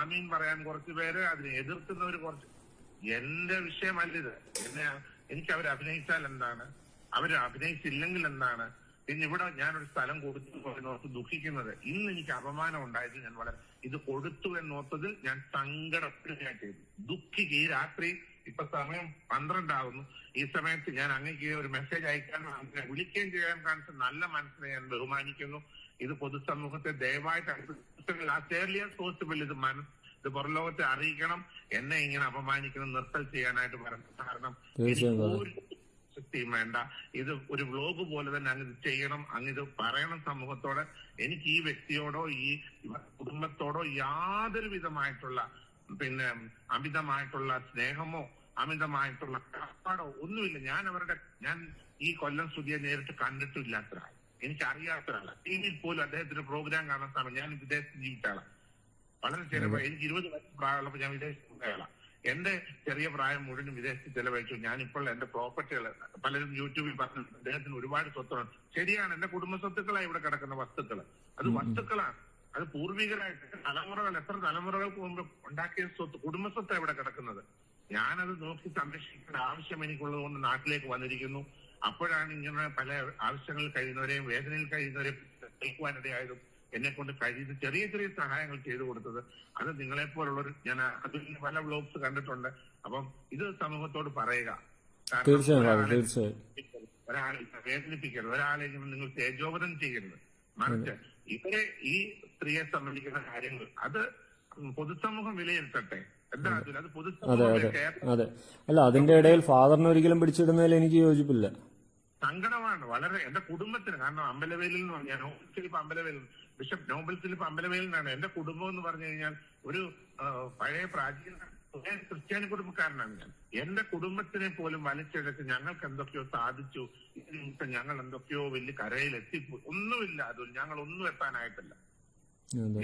ആമീൻ പറയാൻ കുറച്ച് പേര് അതിനെ എതിർക്കുന്നവർ കുറച്ച്. എന്റെ വിഷയമല്ലിത് എന്നെ എനിക്ക് അവർ അഭിനയിച്ചാൽ എന്താണ്? അവർ അഭിനയിച്ചില്ലെങ്കിൽ എന്താണ് പിന്നെ ഇവിടെ ഞാനൊരു സ്ഥലം കൊടുത്തു എന്നോർത്ത് ദുഃഖിക്കുന്നത്. ഇന്ന് എനിക്ക് അപമാനം ഉണ്ടായത് ഞാൻ വളരെ ഇത് കൊടുത്തു എന്നോർത്തതിൽ ഞാൻ സങ്കടപ്പെടുകയാണ് ചെയ്തു. ദുഃഖിക്ക് ഈ രാത്രി ഇപ്പൊ സമയം പന്ത്രണ്ടാവുന്നു. ഈ സമയത്ത് ഞാൻ അങ്ങേക്ക് ഒരു മെസ്സേജ് അയക്കാനും അങ്ങനെ വിളിക്കുകയും ചെയ്യാൻ കാണിച്ച നല്ല മനസ്സിനെ ഞാൻ ബഹുമാനിക്കുന്നു. ഇത് പൊതുസമൂഹത്തെ ദയവായിട്ട് ലാസ്റ്റ് ഏർലിയർ പോസിബിൾ ഇത് മനസ്സ് ഇത് പുറലോകത്തെ അറിയിക്കണം. എന്നെ ഇങ്ങനെ അപമാനിക്കണം നിർത്തൽ ചെയ്യാനായിട്ട് പറഞ്ഞു കാരണം ശക്തിയും വേണ്ട. ഇത് ഒരു വ്ലോഗ് പോലെ തന്നെ അങ്ങ് ഇത് ചെയ്യണം അങ്ങ് ഇത് പറയണം സമൂഹത്തോട്. എനിക്ക് ഈ വ്യക്തിയോടോ ഈ കുടുംബത്തോടോ യാതൊരു വിധമായിട്ടുള്ള പിന്നെ അമിതമായിട്ടുള്ള സ്നേഹമോ അമിതമായിട്ടുള്ള കാപ്പാടോ ഒന്നുമില്ല. ഞാൻ അവരുടെ ഞാൻ ഈ കൊല്ലം സ്തുതിയെ നേരിട്ട് കണ്ടിട്ടില്ലാത്ത ഒരാൾ എനിക്ക് അറിയാത്ത ഒരാളാണ് ടി വിയിൽ പോലും അദ്ദേഹത്തിന്റെ പ്രോഗ്രാം കാണാൻ സമയം ഞാൻ വിദേശത്ത് ജീവിച്ച ആളാണ് വളരെ ചെറിയ. എനിക്ക് ഇരുപത് വയസ്സ് പ്രായമുള്ളപ്പോൾ ഞാൻ വിദേശത്ത് പോയതാണ് എന്റെ ചെറിയ പ്രായം മുഴുവൻ വിദേശത്ത് ചെലവഴിച്ചു. ഞാനിപ്പോൾ എന്റെ പ്രോപ്പർട്ടികൾ പലരും യൂട്യൂബിൽ പറഞ്ഞു അദ്ദേഹത്തിന് ഒരുപാട് സ്വത്തുണ്ട്. ശരിയാണ് എന്റെ കുടുംബ സ്വത്തുക്കളാണ് ഇവിടെ കിടക്കുന്ന വസ്തുക്കൾ അത് വസ്തുക്കളാണ് അത് പൂർവികരായിട്ട് തലമുറകൾ എത്ര തലമുറകൾക്ക് മുമ്പ് ഉണ്ടാക്കിയ സ്വത്ത് കുടുംബ സ്വത്താണ് ഇവിടെ കിടക്കുന്നത്. ഞാനത് നോക്കി സംരക്ഷിക്കേണ്ട ആവശ്യം എനിക്കുള്ളത് കൊണ്ട് നാട്ടിലേക്ക് വന്നിരിക്കുന്നു. അപ്പോഴാണ് ഇങ്ങനെ പല ആവശ്യങ്ങളിൽ കഴിയുന്നവരെയും വേദനയിൽ കഴിയുന്നവരെയും കേൾക്കുവാനിടയായതും എന്നെ കൊണ്ട് കഴിയുന്ന ചെറിയ ചെറിയ സഹായങ്ങൾ ചെയ്തു കൊടുത്തത്. അത് നിങ്ങളെ പോലുള്ളവർ ഞാൻ അതിൽ പല വ്ലോഗ്സ് കണ്ടിട്ടുണ്ട്. അപ്പം ഇത് സമൂഹത്തോട് പറയുക. തീർച്ചയായും ഒരാളെ വേദനിപ്പിക്കരുത്. ഒരാളെ നിങ്ങൾ തേജോപനം ചെയ്യരുത്. മറിച്ച് ഇവരെ ഈ സ്ത്രീയെ സംബന്ധിക്കുന്ന കാര്യങ്ങൾ അത് പൊതുസമൂഹം വിലയിരുത്തട്ടെ. അത്. അതെ അതെ. അല്ല അതിന്റെ ഇടയിൽ ഫാദറിനെ ഒരിക്കലും പിടിച്ചിടുന്നതിൽ എനിക്ക് യോജിപ്പില്ല. സങ്കടമാണ്. വളരെ എന്റെ കുടുംബത്തിന് കാരണം അമ്പലവേലിൽ എന്ന് പറഞ്ഞാൽ Nobel Philip Ambalavelil bishop Nobel Philip നിന്നാണ്. എന്റെ കുടുംബം എന്ന് പറഞ്ഞു കഴിഞ്ഞാൽ ഒരു പഴയ പ്രാചീന ക്രിസ്ത്യാനി കുടുംബക്കാരനാണ് ഞാൻ. എന്റെ കുടുംബത്തിനെ പോലും വലിച്ചെടുത്ത് ഞങ്ങൾക്ക് എന്തൊക്കെയോ സാധിച്ചു. ഞങ്ങൾ എന്തൊക്കെയോ വലിയ കരയിൽ എത്തിപ്പോയി ഒന്നുമില്ല അതിൽ ഞങ്ങൾ ഒന്നും എത്താനായിട്ടില്ല. അതെ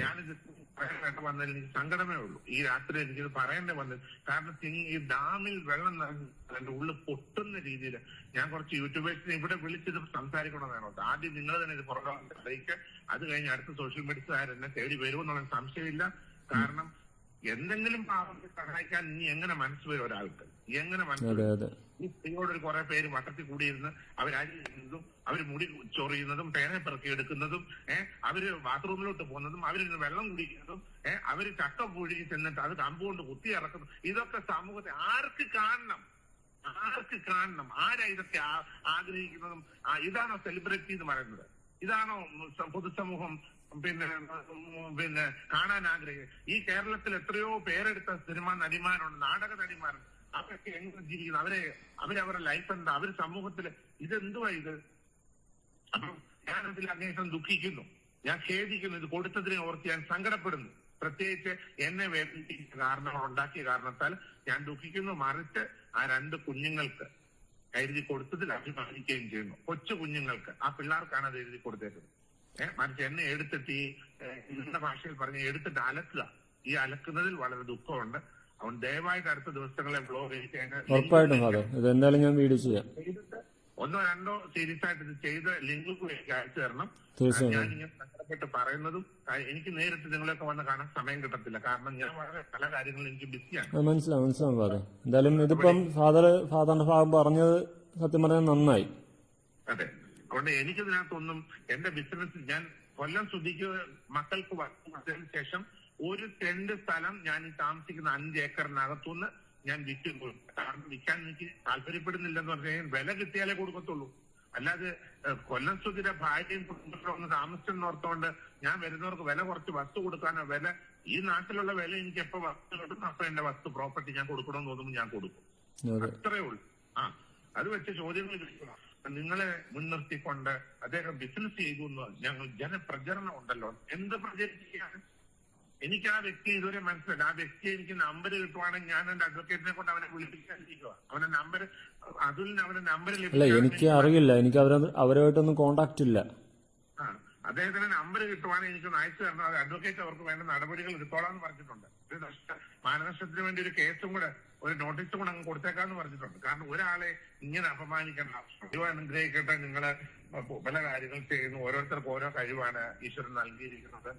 ഞാനിത് പറയാനായിട്ട് വന്നതിൽ എനിക്ക് സങ്കടമേ ഉള്ളൂ. ഈ രാത്രി എനിക്കിത് പറയേണ്ടി വന്നത് കാരണം ഈ ഡാമിൽ വെള്ളം എന്റെ ഉള്ളിൽ പൊട്ടുന്ന രീതിയിൽ ഞാൻ കുറച്ച് യൂട്യൂബേഴ്സിനെ ഇവിടെ വിളിച്ചത് സംസാരിക്കണമെന്നാണ്. ആദ്യം നിങ്ങൾ തന്നെ ഇത് പുറകെ അറിയിക്കുക അത് കഴിഞ്ഞ് അടുത്ത സോഷ്യൽ മീഡിയസുകാർ എന്നെ തേടി വരുമെന്നുള്ള സംശയമില്ല. കാരണം എന്തെങ്കിലും പാവത്തെ സഹായിക്കാൻ നീ എങ്ങനെ മനസ്സ് വരും ഒരാൾക്ക്? എങ്ങനെ മനസ്സ് ഈ സ്ത്രീയോടൊരു കുറെ പേര് വട്ടത്തിൽ കൂടിയിരുന്ന് അവരരിയുന്നതും അവർ മുടി ചൊറിയുന്നതും പേന പിറക്കി എടുക്കുന്നതും ഏഹ് അവർ ബാത്റൂമിലോട്ട് പോകുന്നതും അവർ വെള്ളം കുടിക്കുന്നതും ഏഹ് അവർ ചക്ക പുഴുകി ചെന്നിട്ട് അത് കമ്പുകൊണ്ട് കുത്തി ഇറക്കുന്നു. ഇതൊക്കെ സമൂഹത്തെ ആർക്ക് കാണണം? ആർക്ക് കാണണം? ആരാ ഇതൊക്കെ ആഗ്രഹിക്കുന്നതും? ഇതാണോ സെലിബ്രിറ്റി എന്ന് പറയുന്നത്. ഇതാണോ പൊതുസമൂഹം പിന്നെ പിന്നെ കാണാൻ ആഗ്രഹിക്കുന്നത് ഈ കേരളത്തിൽ എത്രയോ പേരെടുത്ത സിനിമ നടിമാരുണ്ട് നാടക നടിമാരുണ്ട്. അവരൊക്കെ എങ്ങനെ ജീവിക്കുന്നു? അവരെ അവരവരുടെ ലൈഫ് എന്താ? അവർ സമൂഹത്തിൽ ഇതെന്തുവാ ഇത്? അപ്പം ഞാൻ അതിൽ ദുഃഖിക്കുന്നു. ഞാൻ ഖേദിക്കുന്നു ഇത് കൊടുത്തതിനെ ഓർത്ത് ഞാൻ സങ്കടപ്പെടുന്നു. പ്രത്യേകിച്ച് എന്നെ വേദനിപ്പിച്ച കാരണങ്ങൾ ഉണ്ടാക്കിയ കാരണത്താൽ ഞാൻ ദുഃഖിക്കുന്നു. മറിച്ച് ആ രണ്ട് കുഞ്ഞുങ്ങൾക്ക് എഴുതി കൊടുത്തതിൽ അഭിമാനിക്കുകയും ചെയ്യുന്നു. കൊച്ചു കുഞ്ഞുങ്ങൾക്ക്. ആ പിള്ളേർക്കാണ് അത് എഴുതി കൊടുത്തേക്കുന്നത്. ഏഹ് മറിച്ച് എന്നെ എടുത്തിട്ട് ഈ നിങ്ങളുടെ ഭാഷയിൽ പറഞ്ഞ് എടുത്തിട്ട് അലക്കുക. ഈ അലക്കുന്നതിൽ വളരെ ദുഃഖമുണ്ട്. അവൻ ദയവായിട്ട് അടുത്ത ദിവസങ്ങളെ ബ്ലോഗ് എനിക്ക് ഉറപ്പായിട്ടും ഫാദർ ഇത് എന്തായാലും ഞാൻ വീഡിയോ ചെയ്യാം. ഒന്നോ രണ്ടോ സീരീസ് ആയിട്ട് ഇത് ചെയ്ത് ലിങ്കുകൾ എനിക്ക് അയച്ചു തരണം. ഞാനിങ്ങനെ ഞാൻ ഇങ്ങനെ സങ്കടപ്പെട്ട് പറയുന്നതും എനിക്ക് നേരിട്ട് നിങ്ങളെയൊക്കെ വന്ന് കാണാൻ സമയം കിട്ടത്തില്ല. കാരണം ഞാൻ വളരെ പല കാര്യങ്ങളും എനിക്ക് ബിസിയാണ് മനസ്സിലാവും മനസ്സിലാവും ഫാദർ എന്തായാലും ഇതിപ്പം ഫാദർ ഫാദറിന്റെ ഭാഗം പറഞ്ഞത് സത്യം പറഞ്ഞാൽ നന്നായി. അതെ. അതുകൊണ്ട് എനിക്കിതിനകത്തൊന്നും എന്റെ ബിസിനസ് ഞാൻ കൊല്ലം ശ്രദ്ധിക്കുക മക്കൾക്ക് വന്നതിന് ശേഷം ഒരു സെന്റ് സ്ഥലം ഞാൻ താമസിക്കുന്ന അഞ്ച് ഏക്കറിനകത്തുനിന്ന് ഞാൻ വിൽക്കും. കാരണം വിൽക്കാൻ എനിക്ക് താല്പര്യപ്പെടുന്നില്ലെന്ന് പറഞ്ഞു കഴിഞ്ഞാൽ വില കിട്ടിയാലേ കൊടുക്കത്തുള്ളൂ. അല്ലാതെ കൊല്ലം ശ്രുതിയുടെ ഭാര്യയും കുടുംബത്തിലും ഒന്ന് താമസിച്ചെന്നോർത്തോണ്ട് ഞാൻ വരുന്നവർക്ക് വില കുറച്ച് വസ്തു കൊടുക്കാനോ വില. ഈ നാട്ടിലുള്ള വില എനിക്ക് എപ്പോ വസ്തു കിട്ടും? അപ്പൊ എന്റെ വസ്തു പ്രോപ്പർട്ടി ഞാൻ കൊടുക്കണമെന്ന് തോന്നുമ്പോൾ ഞാൻ കൊടുക്കും. അതെ. അത്രേ ഉള്ളൂ. ആ അത് വെച്ച് ചോദ്യങ്ങൾ ചോദിക്കണം നിങ്ങളെ മുൻനിർത്തിക്കൊണ്ട് അദ്ദേഹം ബിസിനസ് ചെയ്തു എന്ന് ഞങ്ങൾ ജനപ്രചരണം ഉണ്ടല്ലോ. എന്ത് പ്രചരിപ്പിക്കുകയാണ്? എനിക്ക് ആ വ്യക്തി ഇതുവരെ മനസ്സിലായി ആ വ്യക്തി എനിക്ക് നമ്പർ കിട്ടുവാണെങ്കിൽ ഞാൻ എന്റെ അഡ്വക്കേറ്റിനെ കൊണ്ട് അവനെ വിളിപ്പിക്കാതിരിക്കുക അവന്റെ നമ്പർ അതുലിന് അവന്റെ നമ്പർ അല്ല എനിക്ക് അറിയില്ല. എനിക്ക് അവരെ അവരുമായിട്ടൊന്നും കോണ്ടാക്ട് ഇല്ല. ആ അദ്ദേഹത്തിന് നമ്പർ കിട്ടുവാണെങ്കിൽ എനിക്ക് അയച്ചു തരണം. അത് അഡ്വക്കേറ്റ് അവർക്ക് വേണ്ട നടപടികൾ എടുത്തോളാം എന്ന് പറഞ്ഞിട്ടുണ്ട്. ഒരു മാനനഷ്ടത്തിന് വേണ്ടി ഒരു കേസും കൂടെ ഒരു നോട്ടീസും കൂടെ അങ്ങ് കൊടുത്തേക്കാന്ന് പറഞ്ഞിട്ടുണ്ട്. കാരണം ഒരാളെ ഇങ്ങനെ അപമാനിക്കേണ്ട ആവശ്യം ദൈവം അനുഗ്രഹിക്കട്ടെ. നിങ്ങൾ പല കാര്യങ്ങൾ ചെയ്യുന്നു ഓരോരുത്തർക്കും ഓരോ കഴിവാണ് ഈശ്വരൻ നൽകിയിരിക്കുന്നത്.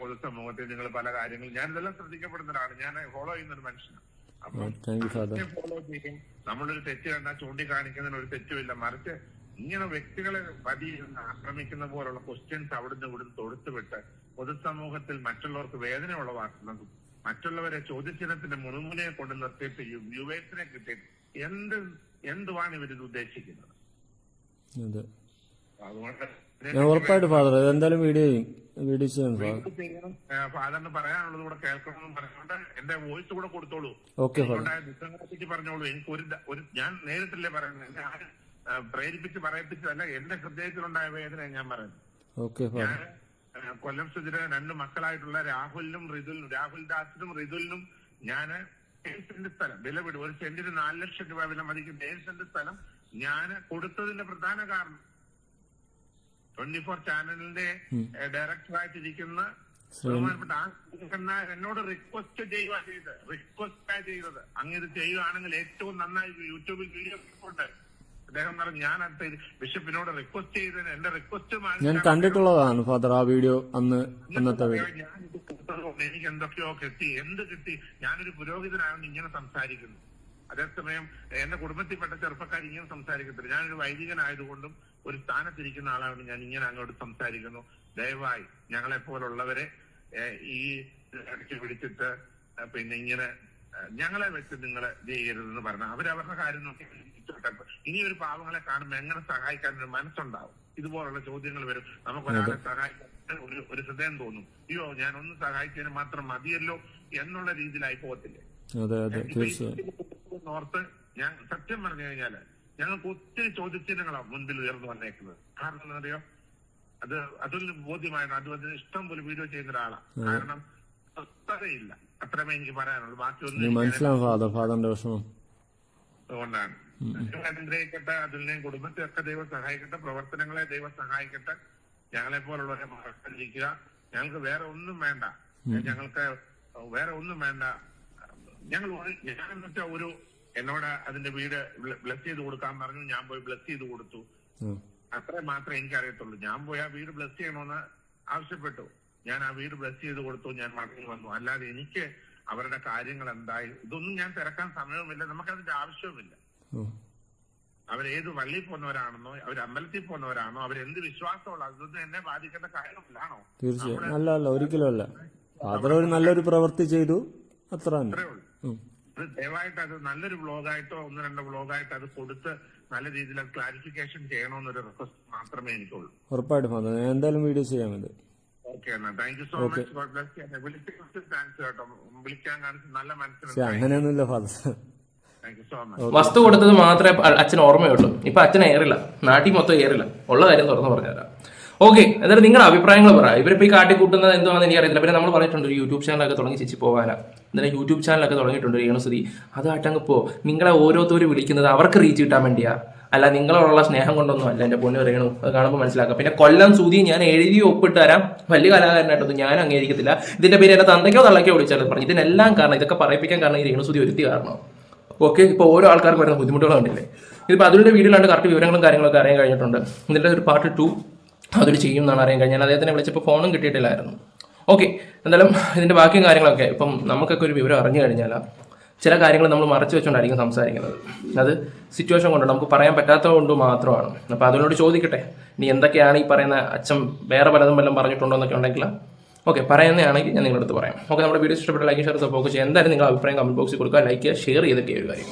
പൊതുസമൂഹത്തിൽ നിങ്ങൾ പല കാര്യങ്ങൾ ഞാൻ ഇതെല്ലാം ശ്രദ്ധിക്കപ്പെടുന്ന ഒരാളാണ്. ഞാൻ ഫോളോ ചെയ്യുന്ന ഒരു മനുഷ്യനാണ്. അപ്പൊ ഫോളോ ചെയ്യും. നമ്മളൊരു തെറ്റ് കണ്ടാൽ ചൂണ്ടിക്കാണിക്കുന്നതിന് ഒരു തെറ്റുമില്ല. മറിച്ച് ഇങ്ങനെ വ്യക്തികളെ പതിയിരുന്ന് ആക്രമിക്കുന്ന പോലുള്ള ക്വസ്റ്റ്യൻസ് അവിടുന്ന് ഇവിടുന്ന് തൊടുത്തുവിട്ട് പൊതുസമൂഹത്തിൽ മറ്റുള്ളവർക്ക് വേദന ഉളവാക്കുന്നതും മറ്റുള്ളവരെ ചോദ്യചിഹ്നത്തിന്റെ മുഴുമുനയെ കൊണ്ട് നിർത്തിയിട്ട് വ്യൂവേഴ്സിനെ കിട്ടിയിട്ട് എന്ത് എന്തുവാണ് ഇവരിത് ഉദ്ദേശിക്കുന്നത്? ഞാൻ ഉറപ്പായിട്ട് ഫാദർ എന്തായാലും വീഡിയോ ചെയ്യും. വീഡിയോ ചെയ്യാം ഫാദർ ഫാദറിന് പറയാനുള്ളത് കൂടെ കേൾക്കണമെന്ന് പറഞ്ഞുകൊണ്ട് എന്റെ വോയിസ് കൂടെ കൊടുത്തോളൂ. Okay father. ഉണ്ടായ ദുഃഖങ്ങളെ പറഞ്ഞോളൂ. എനിക്ക് ഒരു ഒരു ഞാൻ നേരിട്ടല്ലേ പറയുന്നത്. പ്രേരിപ്പിച്ച് പറയിപ്പിച്ചതല്ല എന്റെ ഹൃദയത്തിലുണ്ടായ വേദന ഞാൻ പറയുന്നത്. Okay father. ഞാൻ കൊല്ലം സുജിര രണ്ട് മക്കളായിട്ടുള്ള രാഹുലിനും റിതുലിനും രാഹുൽ ദാസിനും റിതുലിനും ഞാൻ ഏഴ് സ്ഥലം വില വിടും ഒരു സെന്റിന് നാല് ലക്ഷം രൂപ വില മതിക്കും. ഏഴ് സെന്റ് സ്ഥലം ഞാൻ കൊടുത്തതിന്റെ പ്രധാന കാരണം ട്വന്റി ഫോർ ചാനലിന്റെ ഡയറക്ടറായിട്ടിരിക്കുന്ന ബഹുമാനപ്പെട്ട ആ എന്നോട് റിക്വസ്റ്റ് ചെയ്യുക ചെയ്ത് റിക്വസ്റ്റ് ചെയ്തത്. അങ്ങനെ ചെയ്യുകയാണെങ്കിൽ ഏറ്റവും നന്നായി യൂട്യൂബിൽ വീഡിയോ ഉണ്ട് അദ്ദേഹം പറഞ്ഞു ഞാൻ അടുത്ത ബിഷപ്പിനോട് റിക്വസ്റ്റ് ചെയ്തതിന് എന്റെ റിക്വസ്റ്റ് ഞാൻ കണ്ടിട്ടുള്ളതാണ് ഫാദർ ആ വീഡിയോ അന്ന് അന്നത്തെ എനിക്ക് എന്തൊക്കെയോ കിട്ടി. എന്ത് കിട്ടി? ഞാനൊരു പുരോഹിതനായതുകൊണ്ട് ഇങ്ങനെ സംസാരിക്കുന്നു. അതേസമയം എന്റെ കുടുംബത്തിൽപ്പെട്ട ചെറുപ്പക്കാർ ഇങ്ങനെ സംസാരിക്കത്തില്ല. ഞാനൊരു വൈദികനായതുകൊണ്ടും ഒരു സ്ഥാനത്തിരിക്കുന്ന ആളാണ് ഞാൻ ഇങ്ങനെ അങ്ങോട്ട് സംസാരിക്കുന്നു. ദയവായി ഞങ്ങളെ പോലുള്ളവരെ ഈ ഇടയ്ക്ക് പിടിച്ചിട്ട് പിന്നെ ഇങ്ങനെ ഞങ്ങളെ വെച്ച് നിങ്ങൾ ഇത് ചെയ്യരുതെന്ന് പറഞ്ഞു അവരവരുടെ കാര്യം നോക്കി. ഇനി ഒരു പാവങ്ങളെ കാണുമ്പോൾ എങ്ങനെ സഹായിക്കാൻ ഒരു മനസ്സുണ്ടാവും? ഇതുപോലുള്ള ചോദ്യങ്ങൾ വരും. നമുക്ക് ഒരാളെ സഹായിക്കാൻ ഒരു ഒരു ഹൃദയം തോന്നും. അയ്യോ ഞാൻ ഒന്ന് സഹായിച്ചതിന് മാത്രം മതിയല്ലോ എന്നുള്ള രീതിയിലായി പോകത്തില്ലേ? അതെ അതെ തീർച്ചയായും. ഓർത്ത് ഞാൻ സത്യം പറഞ്ഞു കഴിഞ്ഞാൽ ഞങ്ങൾക്ക് ഒത്തിരി ചോദ്യചിഹ്നങ്ങളാണ് മുൻപിൽ ഉയർന്നു വന്നേക്കുന്നത്. കാരണം എന്താ അറിയോ? അത് അതിൽ ബോധ്യമായിരുന്നു അത് അതിന് ഇഷ്ടം പോലെ വീഡിയോ ചെയ്യുന്ന ഒരാളാണ് കാരണം സ്വസ്ഥതയില്ല. അത്രമേ എനിക്ക് പറയാനുള്ളൂ. ബാക്കിയൊന്നും മനസ്സിലാവും ഫാദർ ഫാദറിന്റെ വിഷമം. അതുകൊണ്ടാണ്. അനുഗ്രഹിക്കട്ടെ അതിലെയും കുടുംബത്തെ ഒക്കെ ദൈവം സഹായിക്കട്ടെ പ്രവർത്തനങ്ങളെ ദൈവം സഹായിക്കട്ടെ. ഞങ്ങളെ പോലുള്ളവരെ മറക്കാതിരിക്കുക ഞങ്ങൾക്ക് വേറെ ഒന്നും വേണ്ട. ഞങ്ങൾക്ക് വേറെ ഒന്നും വേണ്ട. ഞങ്ങൾ ഞാൻ എന്നിട്ട് ഒരു എന്നോട് അതിന്റെ വീട് ബ്ലസ് ചെയ്ത് കൊടുക്കാൻ പറഞ്ഞു ഞാൻ പോയി ബ്ലസ് ചെയ്ത് കൊടുത്തു. അത്ര മാത്രമേ എനിക്കറിയത്തുള്ളൂ. ഞാൻ പോയി ആ വീട് ബ്ലസ് ചെയ്യണമെന്ന് ആവശ്യപ്പെട്ടു. ഞാൻ ആ വീട് ബ്ലസ് ചെയ്ത് കൊടുത്തു ഞാൻ മടങ്ങി വന്നു. അല്ലാതെ എനിക്ക് അവരുടെ കാര്യങ്ങൾ എന്തായി ഇതൊന്നും ഞാൻ തിരക്കാൻ സമയവുമില്ല. നമുക്കതിന്റെ ആവശ്യവുമില്ല. അവരേത് വള്ളിയിൽ പോകുന്നവരാണെന്നോ അവർ അമ്പലത്തിൽ പോകുന്നവരാണോ അവരെന്ത് വിശ്വാസമുള്ള അതൊന്നും എന്നെ ബാധിക്കേണ്ട കാര്യമില്ലാണോ? തീർച്ചയായും. അല്ല അല്ല ഒരിക്കലും അല്ല. അത്ര നല്ലൊരു പ്രവൃത്തി ചെയ്തു. അത്ര തന്നെ. ദയവായിട്ട് അത് നല്ലൊരു ബ്ലോഗായിട്ടോ ഒന്ന് രണ്ട് ബ്ലോഗായിട്ടോ അത് കൊടുത്ത് നല്ല രീതിയിൽ അത് ക്ലാരിഫിക്കേഷൻ ചെയ്യണമെന്നൊരു റിക്വസ്റ്റ് മാത്രമേ എനിക്കുള്ളൂ. ഉറപ്പായിട്ടും ഫാദർ ഞാൻ എന്തായാലും വീഡിയോ ചെയ്യാൻ മതി ഓക്കെ എന്നാ. Thank you so much God bless എന്നെ വിളിച്ച താങ്ക്സ് കേട്ടോ. നല്ല പക്ഷെ മനസ്സിലായി അങ്ങനെയൊന്നുമില്ല ഫാദർ. സോ മച്ച് വസ്തു കൊടുത്തത് മാത്രമേ അച്ഛൻ ഓർമ്മയുള്ളൂ. ഇപ്പൊ അച്ഛൻ ഏറില്ല. നാട്ടിൽ മൊത്തം ഏറില്ല. ഉള്ള കാര്യം തുറന്നു പറഞ്ഞുതരാം. ഓക്കെ അതായത് നിങ്ങളുടെ അഭിപ്രായങ്ങൾ പറ. ഇവരിപ്പോൾ ഈ കാട്ടിക്കൂട്ടുന്നത് എന്താണെന്ന് എനിക്ക് അറിയില്ല പിന്നെ നമ്മൾ പറഞ്ഞിട്ടുണ്ട് ഒരു യൂട്യൂബ് ചാനലൊക്കെ തുടങ്ങി ചേച്ചി പോകാനാ എന്നാലും യൂട്യൂബ് ചാനലൊക്കെ തുടങ്ങിയിട്ടുണ്ട് രേണുസുതി. അതായിട്ടങ്ങ് പോ. നിങ്ങളെ ഓരോരുത്തരും വിളിക്കുന്നത് അവർക്ക് റീച്ച് കിട്ടാൻ വേണ്ടിയാ. അല്ല നിങ്ങളോടുള്ള സ്നേഹം കൊണ്ടൊന്നും അല്ല. എന്റെ പൊന്നു രേണു അത് കാണുമ്പോൾ മനസ്സിലാക്കാം. പിന്നെ കൊല്ലം സൂതി ഞാൻ എഴുതി ഒപ്പിട്ട് തരാം. വലിയ കലാകാരനായിട്ടൊന്നും ഞാൻ അംഗീകരിക്കത്തില്ല ഇതിന്റെ പേര് എന്റെ തന്തയ്ക്കോ തള്ളയ്ക്കോ വിളിച്ചാൽ പറഞ്ഞു ഇതിനെല്ലാം കാരണം ഇതൊക്കെ പറയിപ്പിക്കാൻ കാരണം ഈ രേണുസുതി ഒരുത്തി കാരണം. ഓക്കെ ഇപ്പോൾ ഓരോ ആൾക്കാർക്ക് വരുന്ന ബുദ്ധിമുട്ടുകൾ കണ്ടില്ലേ? ഇതിപ്പോൾ അതിലൂടെ വീഡിയോയിലാണ്ട് കറക്റ്റ് വിവരങ്ങളും കാര്യങ്ങളൊക്കെ അറിയാൻ കഴിഞ്ഞിട്ടുണ്ട്. ഇതിന്റെ ഒരു പാർട്ട് ടു അതിൽ ചെയ്യും എന്നാണ് അറിയാൻ കഴിഞ്ഞാൽ അദ്ദേഹത്തിനെ വിളിച്ചപ്പോൾ ഫോണും കിട്ടിയിട്ടില്ലായിരുന്നു. ഓക്കെ എന്തായാലും ഇതിന്റെ ബാക്കിയും കാര്യങ്ങളൊക്കെ ഇപ്പം നമുക്കൊക്കെ ഒരു വിവരം അറിഞ്ഞു കഴിഞ്ഞാൽ ചില കാര്യങ്ങൾ നമ്മൾ മറച്ചു വെച്ചുകൊണ്ടായിരിക്കും സംസാരിക്കുന്നത്. അത് സിറ്റുവേഷൻ കൊണ്ട് നമുക്ക് പറയാൻ പറ്റാത്തത് കൊണ്ട് മാത്രമാണ്. അപ്പോൾ അതിനോട് ചോദിക്കട്ടെ. ഇനി എന്തൊക്കെയാണ് ഈ പറയുന്ന അച്ഛൻ വേറെ പലതും വല്ലതും പറഞ്ഞിട്ടുണ്ടോ എന്നൊക്കെ ഉണ്ടെങ്കിൽ. ഓക്കെ പറയുന്നതാണെങ്കിൽ ഞാൻ നിങ്ങളുടെ അടുത്ത് പറയാം. ഓക്കെ നമ്മുടെ വീഡിയോ ഇഷ്ടപ്പെട്ട ലൈക്ക് ഷെയർ സപ്പോർട്ട് ചെയ്യുക എന്തായാലും നിങ്ങൾ അഭിപ്രായം കമന്റ് ബോക്സിൽ കൊടുക്കുക. ലൈക്ക് ഷെയർ ചെയ്തൊക്കെ ഒരു കാര്യം.